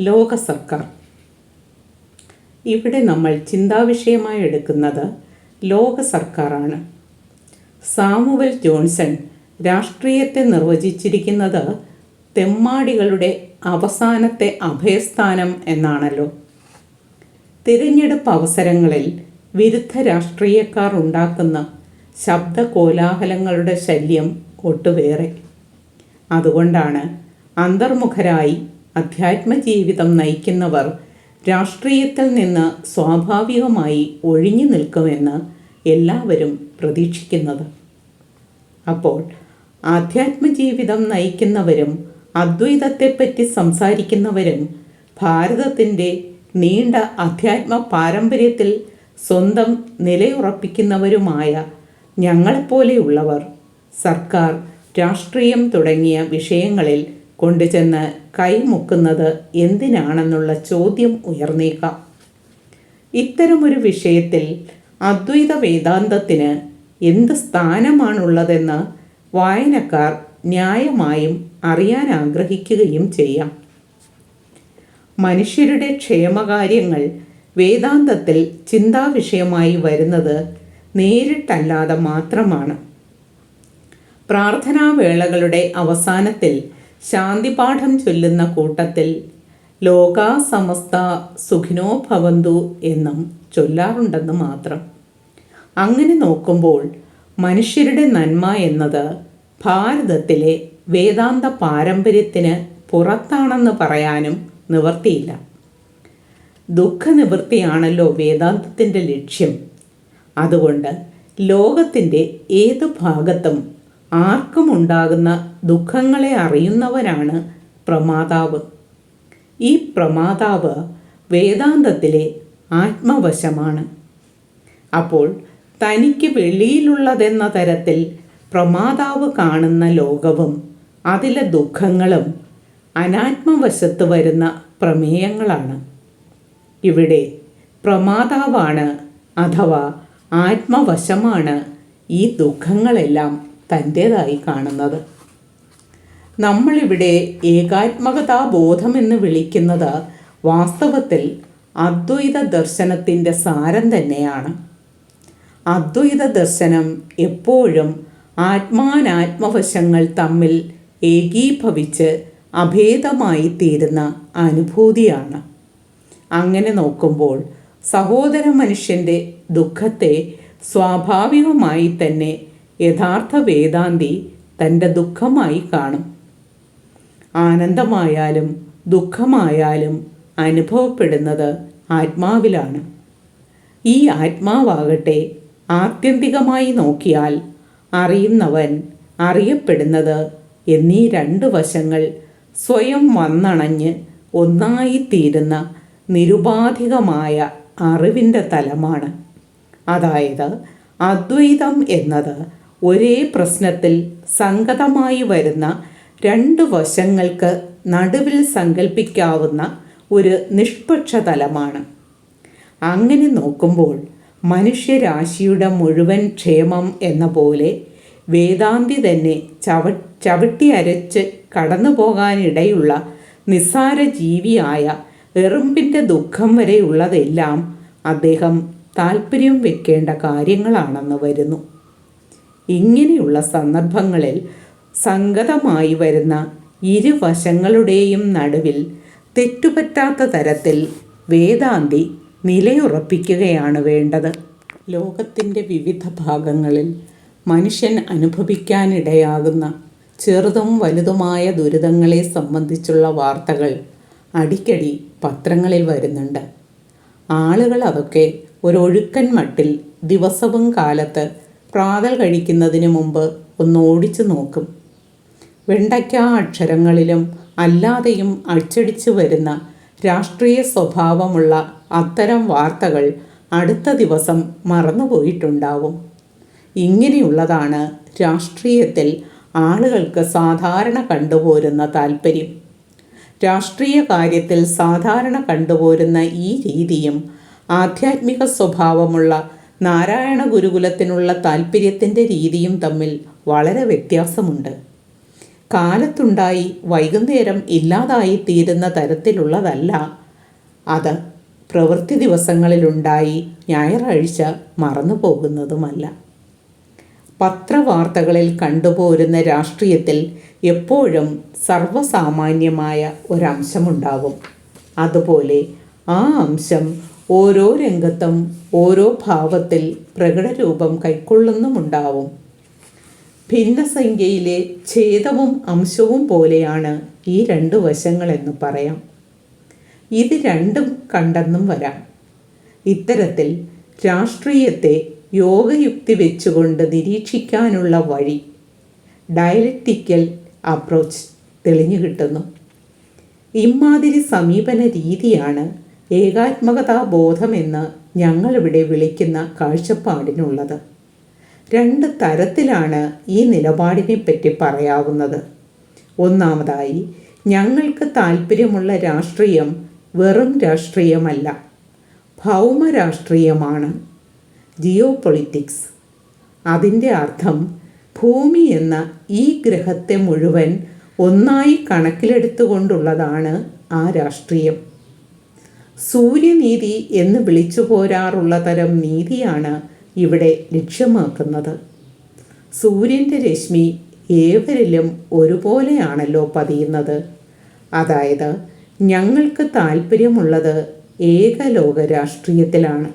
ലോക സർക്കാർ ഇവിടെ നമ്മൾ ചിന്താവിഷയമായി എടുക്കുന്നത് ലോക സർക്കാരാണ് സാമുവൽ ജോൺസൺ രാഷ്ട്രീയത്തെ നിർവചിച്ചിരിക്കുന്നത് തെമ്മാടികളുടെ അവസാനത്തെ അഭയസ്ഥാനം എന്നാണല്ലോ. തിരഞ്ഞെടുപ്പ് അവസരങ്ങളിൽ വിരുദ്ധ രാഷ്ട്രീയക്കാർ ഉണ്ടാക്കുന്ന ശബ്ദ കോലാഹലങ്ങളുടെ ശല്യം ഒട്ടുവേറെ. അതുകൊണ്ടാണ് അന്തർമുഖരായി അധ്യാത്മജീവിതം നയിക്കുന്നവർ രാഷ്ട്രീയത്തിൽ നിന്ന് സ്വാഭാവികമായി ഒഴിഞ്ഞു നിൽക്കുമെന്ന് എല്ലാവരും പ്രതീക്ഷിക്കുന്നത്. അപ്പോൾ ആധ്യാത്മജീവിതം നയിക്കുന്നവരും അദ്വൈതത്തെപ്പറ്റി സംസാരിക്കുന്നവരും ഭാരതത്തിന്റെ നീണ്ട അധ്യാത്മ പാരമ്പര്യത്തിൽ സ്വന്തം നിലയുറപ്പിക്കുന്നവരുമായ ഞങ്ങളെപ്പോലെയുള്ളവർ സർക്കാർ രാഷ്ട്രീയം തുടങ്ങിയ വിഷയങ്ങളിൽ കൊണ്ടുചെന്ന് കൈമുക്കുന്നത് എന്തിനാണെന്നുള്ള ചോദ്യം ഉയർന്നേക്കാം. ഇത്തരമൊരു വിഷയത്തിൽ അദ്വൈത വേദാന്തത്തിന് എന്ത് സ്ഥാനമാണുള്ളതെന്ന് വായനക്കാർ ന്യായമായും അറിയാൻ ആഗ്രഹിക്കുകയും ചെയ്യാം. മനുഷ്യരുടെ ക്ഷേമകാര്യങ്ങൾ വേദാന്തത്തിൽ ചിന്താവിഷയമായി വരുന്നത് നേരിട്ടല്ലാതെ മാത്രമാണ്. പ്രാർത്ഥനാവേളകളുടെ അവസാനത്തിൽ ശാന്തിപാഠം ചൊല്ലുന്ന കൂട്ടത്തിൽ ലോകാ സമസ്ത സുഖിനോ ഭവന്തു എന്നും ചൊല്ലാറുണ്ടെന്ന് മാത്രം. അങ്ങനെ നോക്കുമ്പോൾ മനുഷ്യരുടെ നന്മ എന്നത് ഭാരതത്തിലെ വേദാന്ത പാരമ്പര്യത്തിന് പുറത്താണെന്ന് പറയാനും നിവർത്തിയില്ല. ദുഃഖനിവൃത്തിയാണല്ലോ വേദാന്തത്തിന്റെ ലക്ഷ്യം. അതുകൊണ്ട് ലോകത്തിന്റെ ഏത് ഭാഗത്തും ആർക്കും ഉണ്ടാകുന്ന ദുഃഖങ്ങളെ അറിയുന്നവനാണ് പ്രമാതാവ്. ഈ പ്രമാതാവ് വേദാന്തത്തിലെ ആത്മവശമാണ്. അപ്പോൾ തനിക്ക് വെളിയിലുള്ളതെന്ന തരത്തിൽ പ്രമാതാവ് കാണുന്ന ലോകവും അതിലെ ദുഃഖങ്ങളും അനാത്മവശത്ത് വരുന്ന പ്രമേയങ്ങളാണ്. ഇവിടെ പ്രമാതാവാണ് അഥവാ ആത്മവശമാണ് ഈ ദുഃഖങ്ങളെല്ലാം. തന്റേതായി കാണുന്നത്. നമ്മളിവിടെ ഏകാത്മകതാ ബോധമെന്ന് വിളിക്കുന്നത് വാസ്തവത്തിൽ അദ്വൈത ദർശനത്തിന്റെ സാരം തന്നെയാണ്. അദ്വൈത ദർശനം എപ്പോഴും ആത്മാനാത്മവശങ്ങൾ തമ്മിൽ ഏകീഭവിച്ച് അഭേദമായി തീരുന്ന അനുഭൂതിയാണ്. അങ്ങനെ നോക്കുമ്പോൾ സഹോദര മനുഷ്യന്റെ ദുഃഖത്തെ സ്വാഭാവികമായി തന്നെ യഥാർത്ഥ വേദാന്തി തന്റെ ദുഃഖമായി കാണും. ആനന്ദമായാലും ദുഃഖമായാലും അനുഭവപ്പെടുന്നത് ആത്മാവിലാണ്. ഈ ആത്മാവാകട്ടെ ആത്യന്തികമായി നോക്കിയാൽ അറിയുന്നവൻ അറിയപ്പെടുന്നത് എന്നീ രണ്ട് വശങ്ങൾ സ്വയം വന്നണഞ്ഞ് ഒന്നായിത്തീരുന്ന നിരുപാധികമായ അറിവിന്റെ തലമാണ്. അതായത് അദ്വൈതം എന്നത് ഒരേ പ്രശ്നത്തിൽ സംഗതമായി വരുന്ന രണ്ട് വശങ്ങൾക്ക് നടുവിൽ സങ്കല്പിക്കാവുന്ന ഒരു നിഷ്പക്ഷ തലമാണ് അങ്ങനെ നോക്കുമ്പോൾ മനുഷ്യരാശിയുടെ മുഴുവൻ ക്ഷേമം എന്ന പോലെ വേദാന്തി തന്നെ ചവ ചവിട്ടി അരച്ച് കടന്നു പോകാനിടയുള്ള നിസ്സാര ജീവിയായ എറുമ്പിന്റെ ദുഃഖം വരെയുള്ളതെല്ലാം അദ്ദേഹം താല്പര്യം വെക്കേണ്ട കാര്യങ്ങളാണെന്ന് വരുന്നു. ഇങ്ങനെയുള്ള സന്ദർഭങ്ങളിൽ സംഗതമായി വരുന്ന ഇരുവശങ്ങളുടെയും നടുവിൽ തെറ്റുപറ്റാത്ത തരത്തിൽ വേദാന്തി നിലയുറപ്പിക്കുകയാണ് വേണ്ടത്. ലോകത്തിന്റെ വിവിധ ഭാഗങ്ങളിൽ മനുഷ്യൻ അനുഭവിക്കാനിടയാകുന്ന ചെറുതും വലുതുമായ ദുരിതങ്ങളെ സംബന്ധിച്ചുള്ള വാർത്തകൾ അടിക്കടി പത്രങ്ങളിൽ വരുന്നുണ്ട്. ആളുകൾ അതൊക്കെ ഒരൊഴുക്കൻ മട്ടിൽ ദിവസവും കാലത്ത് പ്രാതൽ കഴിക്കുന്നതിന് മുമ്പ് ഒന്ന് ഓടിച്ചു നോക്കും. വെണ്ടയ്ക്ക അക്ഷരങ്ങളിലും അല്ലാതെയും അച്ചടിച്ചു വരുന്ന രാഷ്ട്രീയ സ്വഭാവമുള്ള അത്തരം വാർത്തകൾ അടുത്ത ദിവസം മറന്നുപോയിട്ടുണ്ടാവും. ഇങ്ങനെയുള്ളതാണ് രാഷ്ട്രീയത്തിൽ ആളുകൾക്ക് സാധാരണ കണ്ടുപോരുന്ന താല്പര്യം രാഷ്ട്രീയ കാര്യത്തിൽ സാധാരണ കണ്ടുപോരുന്ന ഈ രീതിയും ആധ്യാത്മിക സ്വഭാവമുള്ള നാരായണ ഗുരുകുലത്തിനുള്ള താല്പര്യത്തിന്റെ രീതിയും തമ്മിൽ വളരെ വ്യത്യാസമുണ്ട്. കാലത്തുണ്ടായി വൈകുന്നേരം ഇല്ലാതായി തീരുന്ന തരത്തിലുള്ളതല്ല. അത് പ്രവൃത്തി ദിവസങ്ങളിലുണ്ടായി ഞായറാഴ്ച മറന്നു പോകുന്നതുമല്ല പത്രവാർത്തകളിൽ കണ്ടുപോരുന്ന രാഷ്ട്രീയത്തിൽ എപ്പോഴും സർവസാമാന്യമായ ഒരംശമുണ്ടാകും അതുപോലെ ആ അംശം ഓരോ രംഗത്തും ഓരോ ഭാവത്തിൽ പ്രകടരൂപം കൈക്കൊള്ളുന്നുമുണ്ടാവും. ഭിന്നസംഖ്യയിലെ ഛേദവും അംശവും പോലെയാണ് ഈ രണ്ട് വശങ്ങളെന്ന് പറയാം. ഇത് രണ്ടും കണ്ടെന്നും വരാം. ഇത്തരത്തിൽ രാഷ്ട്രീയത്തെ യോഗയുക്തി വെച്ചുകൊണ്ട് നിരീക്ഷിക്കാനുള്ള വഴി ഡയലക്റ്റിക്കൽ അപ്രോച്ച് തെളിഞ്ഞു കിട്ടുന്നു. ഇമാതിരി സമീപന രീതിയാണ് ഏകാത്മകതാ ബോധമെന്ന് ഞങ്ങളിവിടെ വിളിക്കുന്ന കാഴ്ചപ്പാടിനുള്ളത്. രണ്ട് തരത്തിലാണ് ഈ നിലപാടിനെ പറ്റി പറയാവുന്നത്. ഒന്നാമതായി ഞങ്ങൾക്ക് താല്പര്യമുള്ള രാഷ്ട്രീയം വെറും രാഷ്ട്രീയമല്ല ഭൗമ രാഷ്ട്രീയമാണ് ജിയോ പൊളിറ്റിക്സ് അതിന്റെ അർത്ഥം ഭൂമി എന്ന ഈ ഗ്രഹത്തെ മുഴുവൻ ഒന്നായി കണക്കിലെടുത്തുകൊണ്ടുള്ളതാണ് ആ രാഷ്ട്രീയം. സൂര്യനീതി എന്ന് വിളിച്ചു പോരാറുള്ള തരം നീതിയാണ് ഇവിടെ ലക്ഷ്യമാക്കുന്നത്. സൂര്യന്റെ രശ്മി ഏവരിലും ഒരുപോലെയാണല്ലോ പതിയുന്നത്. അതായത് ഞങ്ങൾക്ക് താല്പര്യമുള്ളത് ഏകലോക രാഷ്ട്രീയത്തിലാണ്.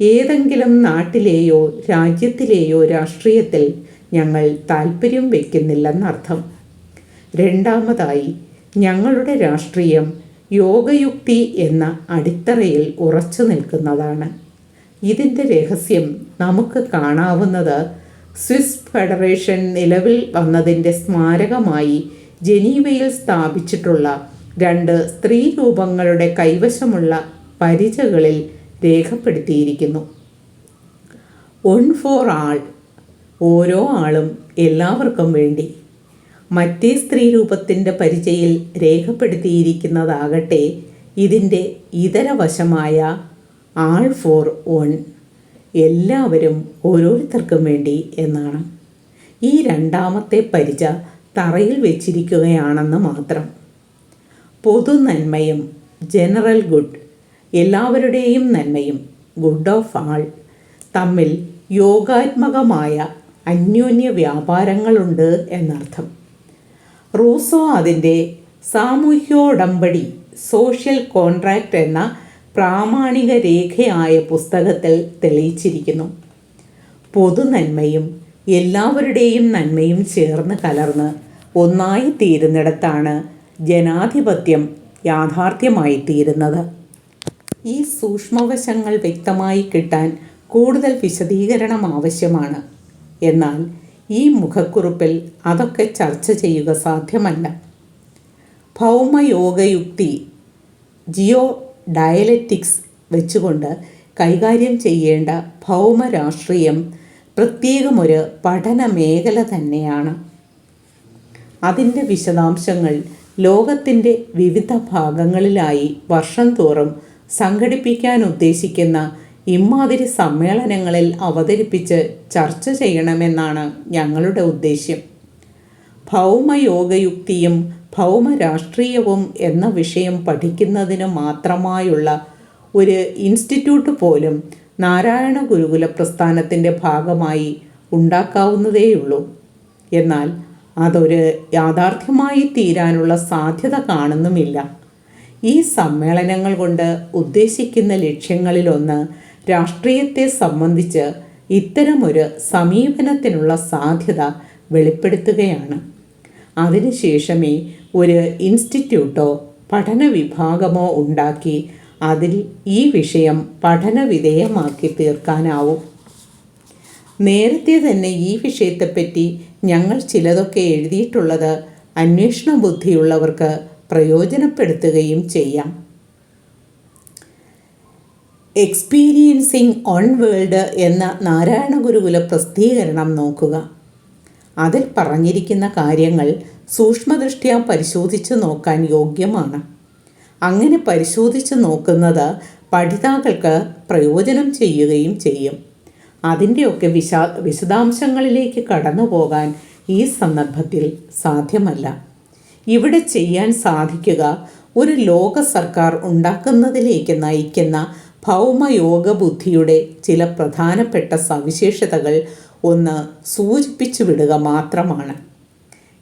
ഏതെങ്കിലും നാട്ടിലെയോ രാജ്യത്തിലെയോ രാഷ്ട്രീയത്തിൽ ഞങ്ങൾ താല്പര്യം വയ്ക്കുന്നില്ലെന്നർത്ഥം രണ്ടാമതായി ഞങ്ങളുടെ രാഷ്ട്രീയം യോഗയുക്തി എന്ന അടിത്തറയിൽ ഉറച്ചു നിൽക്കുന്നതാണ്. ഇതിന്റെ രഹസ്യം നമുക്ക് കാണാവുന്നത് സ്വിസ് ഫെഡറേഷൻ നിലവിൽ വന്നതിന്റെ സ്മാരകമായി ജനീവയിൽ സ്ഥാപിച്ചിട്ടുള്ള രണ്ട് സ്ത്രീ രൂപങ്ങളുടെ കൈവശമുള്ള പരിചകളിൽ രേഖപ്പെടുത്തിയിരിക്കുന്നു. ഒൺ ഫോർ ആൾ ഓരോ ആളും എല്ലാവർക്കും വേണ്ടി. മറ്റേ സ്ത്രീ രൂപത്തിന്റെ പരിചയിൽ രേഖപ്പെടുത്തിയിരിക്കുന്നതാകട്ടെ ഇതിന്റെ ഇതരവശമായ ആൾ ഫോർ ഓൺ എല്ലാവരും ഓരോരുത്തർക്കും വേണ്ടി എന്നാണ്. ഈ രണ്ടാമത്തെ പരിച തറയിൽ വെച്ചിരിക്കുകയാണെന്ന് മാത്രം. പൊതു നന്മയും ജനറൽ ഗുഡ് എല്ലാവരുടെയും നന്മയും ഗുഡ് ഓഫ് ആൾ തമ്മിൽ യോഗാത്മകമായ അന്യോന്യ വ്യാപാരങ്ങളുണ്ട് എന്നർത്ഥം. റൂസോ അതിന്റെ സാമൂഹ്യോടമ്പടി സോഷ്യൽ കോൺട്രാക്റ്റ് എന്ന പ്രാമാണിക രേഖയായ പുസ്തകത്തിൽ തെളിയിച്ചിരിക്കുന്നു. പൊതുനന്മയും എല്ലാവരുടെയും നന്മയും ചേർന്ന് കലർന്ന് ഒന്നായി തീരുന്നിടത്താണ് ജനാധിപത്യം യാഥാർത്ഥ്യമായി തീരുന്നത്. ഈ സൂക്ഷ്മവശങ്ങൾ വ്യക്തമായി കിട്ടാൻ കൂടുതൽ വിശദീകരണം ആവശ്യമാണ്. എന്നാൽ ഈ മുഖക്കുറിപ്പിൽ അതൊക്കെ ചർച്ച ചെയ്യുക സാധ്യമല്ല. ഭൗമയോഗയുക്തി ജിയോ ഡയലറ്റിക്സ് വെച്ചുകൊണ്ട് കൈകാര്യം ചെയ്യേണ്ട ഭൗമരാഷ്ട്രീയം പ്രത്യേകമൊരു പഠന മേഖല തന്നെയാണ്. അതിന്റെ വിശദാംശങ്ങൾ ലോകത്തിന്റെ വിവിധ ഭാഗങ്ങളിലായി വർഷം തോറും സംഘടിപ്പിക്കാൻ ഉദ്ദേശിക്കുന്ന ഇമാതിരി സമ്മേളനങ്ങളിൽ അവതരിപ്പിച്ച് ചർച്ച ചെയ്യണമെന്നാണ് ഞങ്ങളുടെ ഉദ്ദേശ്യം. ഭൗമയോഗയുക്തിയും ഭൗമരാഷ്ട്രീയവും എന്ന വിഷയം പഠിക്കുന്നതിന് മാത്രമായുള്ള ഒരു ഇൻസ്റ്റിറ്റ്യൂട്ട് പോലും നാരായണ ഗുരുകുല പ്രസ്ഥാനത്തിന്റെ ഭാഗമായി ഉണ്ടാക്കാവുന്നതേയുള്ളൂ. എന്നാൽ അതൊരു യാഥാർത്ഥ്യമായി തീരാനുള്ള സാധ്യത കാണുന്നുമില്ല. ഈ സമ്മേളനങ്ങൾ കൊണ്ട് ഉദ്ദേശിക്കുന്ന ലക്ഷ്യങ്ങളിലൊന്ന് രാഷ്ട്രീയത്തെ സംബന്ധിച്ച് ഇത്തരമൊരു സമീപനത്തിനുള്ള സാധ്യത വെളിപ്പെടുത്തുകയാണ്. അതിനുശേഷമേ ഒരു ഇൻസ്റ്റിറ്റ്യൂട്ടോ പഠന വിഭാഗമോ ഉണ്ടാക്കി അതിൽ ഈ വിഷയം പഠന വിധേയമാക്കി തീർക്കാനാവും. നേരത്തെ തന്നെ ഈ വിഷയത്തെപ്പറ്റി ഞങ്ങൾ ചിലതൊക്കെ എഴുതിയിട്ടുള്ളത് അന്വേഷണ ബുദ്ധിയുള്ളവർക്ക് പ്രയോജനപ്പെടുത്തുകയും ചെയ്യാം. എക്സ്പീരിയൻസിങ് ഓൺ വേൾഡ് എന്ന നാരായണ ഗുരുകുല പ്രസിദ്ധീകരണം നോക്കുക. അതിൽ പറഞ്ഞിരിക്കുന്ന കാര്യങ്ങൾ സൂക്ഷ്മദൃഷ്ട്യാ പരിശോധിച്ച് നോക്കാൻ യോഗ്യമാണ്. അങ്ങനെ പരിശോധിച്ച് നോക്കുന്നത് പഠിതാക്കൾക്ക് പ്രയോജനം ചെയ്യുകയും ചെയ്യും. അതിന്റെയൊക്കെ വിശാ വിശദാംശങ്ങളിലേക്ക് കടന്നു പോകാൻ ഈ സന്ദർഭത്തിൽ സാധ്യമല്ല. ഇവിടെ ചെയ്യാൻ സാധിക്കുക ഒരു ലോക സർക്കാർ ഉണ്ടാക്കുന്നതിലേക്ക് നയിക്കുന്ന ഭൗമയോഗ ബുദ്ധിയുടെ ചില പ്രധാനപ്പെട്ട സവിശേഷതകൾ ഒന്ന് സൂചിപ്പിച്ചു വിടുക മാത്രമാണ്.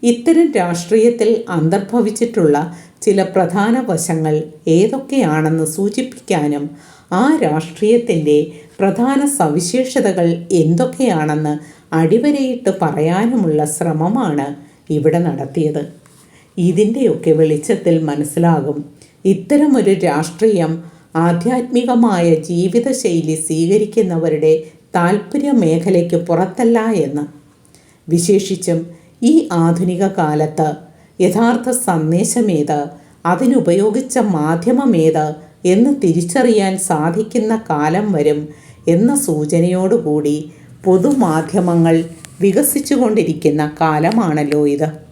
ഇത്തരം രാഷ്ട്രീയത്തിൽ അന്തർഭവിച്ചിട്ടുള്ള ചില പ്രധാന വശങ്ങൾ ഏതൊക്കെയാണെന്ന് സൂചിപ്പിക്കാനും ആ രാഷ്ട്രീയത്തിന്റെ പ്രധാന സവിശേഷതകൾ എന്തൊക്കെയാണെന്ന് അടിവരയിട്ട് പറയാനുമുള്ള ശ്രമമാണ് ഇവിടെ നടത്തിയത്. ഇതിന്റെയൊക്കെ വെളിച്ചത്തിൽ മനസ്സിലാകും ഇത്തരമൊരു രാഷ്ട്രീയം ആധ്യാത്മികമായ ജീവിതശൈലി സ്വീകരിക്കുന്നവരുടെ താൽപ്പര്യ മേഖലയ്ക്ക് പുറത്തല്ല എന്ന്. വിശേഷിച്ചും ഈ ആധുനിക കാലത്ത് യഥാർത്ഥ സന്ദേശമേത് അതിനുപയോഗിച്ച മാധ്യമമേത് എന്ന് തിരിച്ചറിയാൻ സാധിക്കുന്ന കാലം വരും എന്ന സൂചനയോടുകൂടി പൊതുമാധ്യമങ്ങൾ വികസിച്ചുകൊണ്ടിരിക്കുന്ന കാലമാണല്ലോ ഇത്.